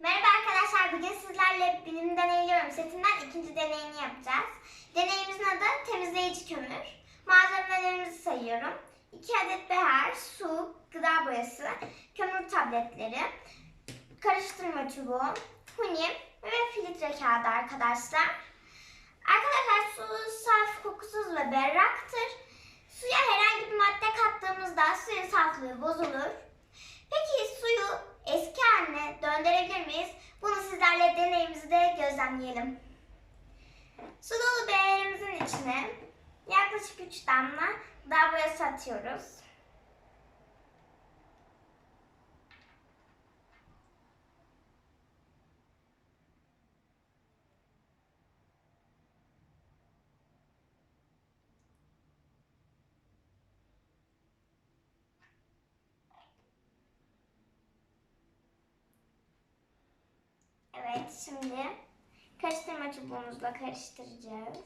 Merhaba arkadaşlar, bugün sizlerle bilim deneyliyorum setinden ikinci deneyini yapacağız. Deneyimizin adı temizleyici kömür. Malzemelerimizi sayıyorum. 2 adet beher, su, gıda boyası, kömür tabletleri, karıştırma çubuğu, huni ve filtre kağıdı arkadaşlar. Arkadaşlar su saf, kokusuz ve berraktır. Suya herhangi bir madde kattığımızda suyun saflığı bozulur. Sizlerle deneyimizde gözlemleyelim. Su dolu beğerimizin içine yaklaşık 3 damla daha boyası atıyoruz. Evet, şimdi karıştırma çubuğumuzla karıştıracağız.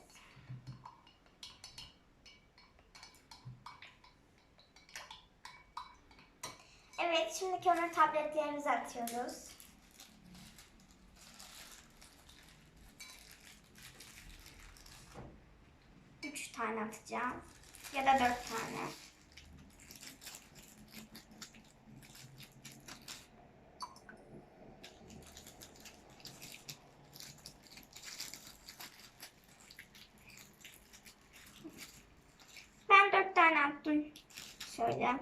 Evet, şimdi kömür tabletlerimizi atıyoruz. Üç tane atacağım. Ya da dört tane. Ben dört tane attım. Şöyle.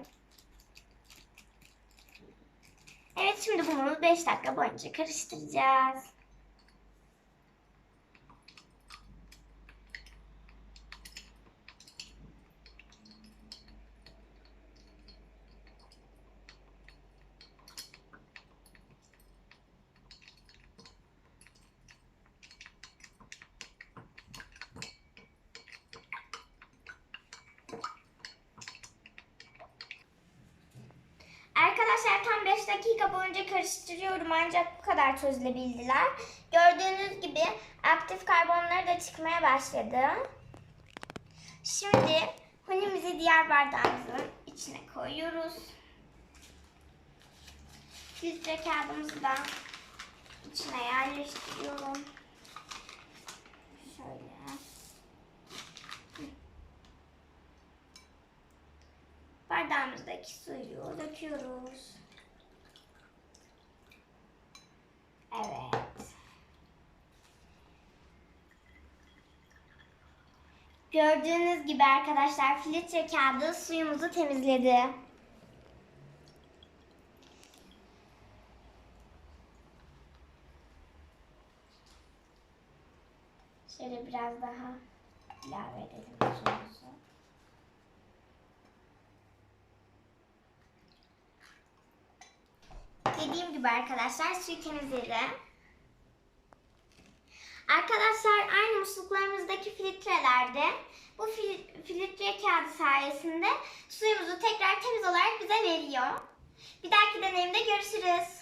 Evet şimdi bunu 5 dakika boyunca karıştıracağız. Arkadaşlar tam 5 dakika boyunca karıştırıyorum ancak bu kadar çözülebildiler. Gördüğünüz gibi aktif karbonları da çıkmaya başladı. Şimdi hunimizi diğer bardağımızın içine koyuyoruz. Filtre kağıdımızı da içine yerleştiriyorum. Şöyle. Bardağımızdaki suyu döküyoruz. Evet. Gördüğünüz gibi arkadaşlar filtre kağıdı suyumuzu temizledi. Şöyle biraz daha ilave edelim suyumuzu. Dediğim gibi arkadaşlar suyu temizledi. Arkadaşlar aynı musluklarımızdaki filtrelerde bu fil- filtre kağıdı sayesinde suyumuzu tekrar temiz olarak bize veriyor. Bir dahaki deneyimde görüşürüz.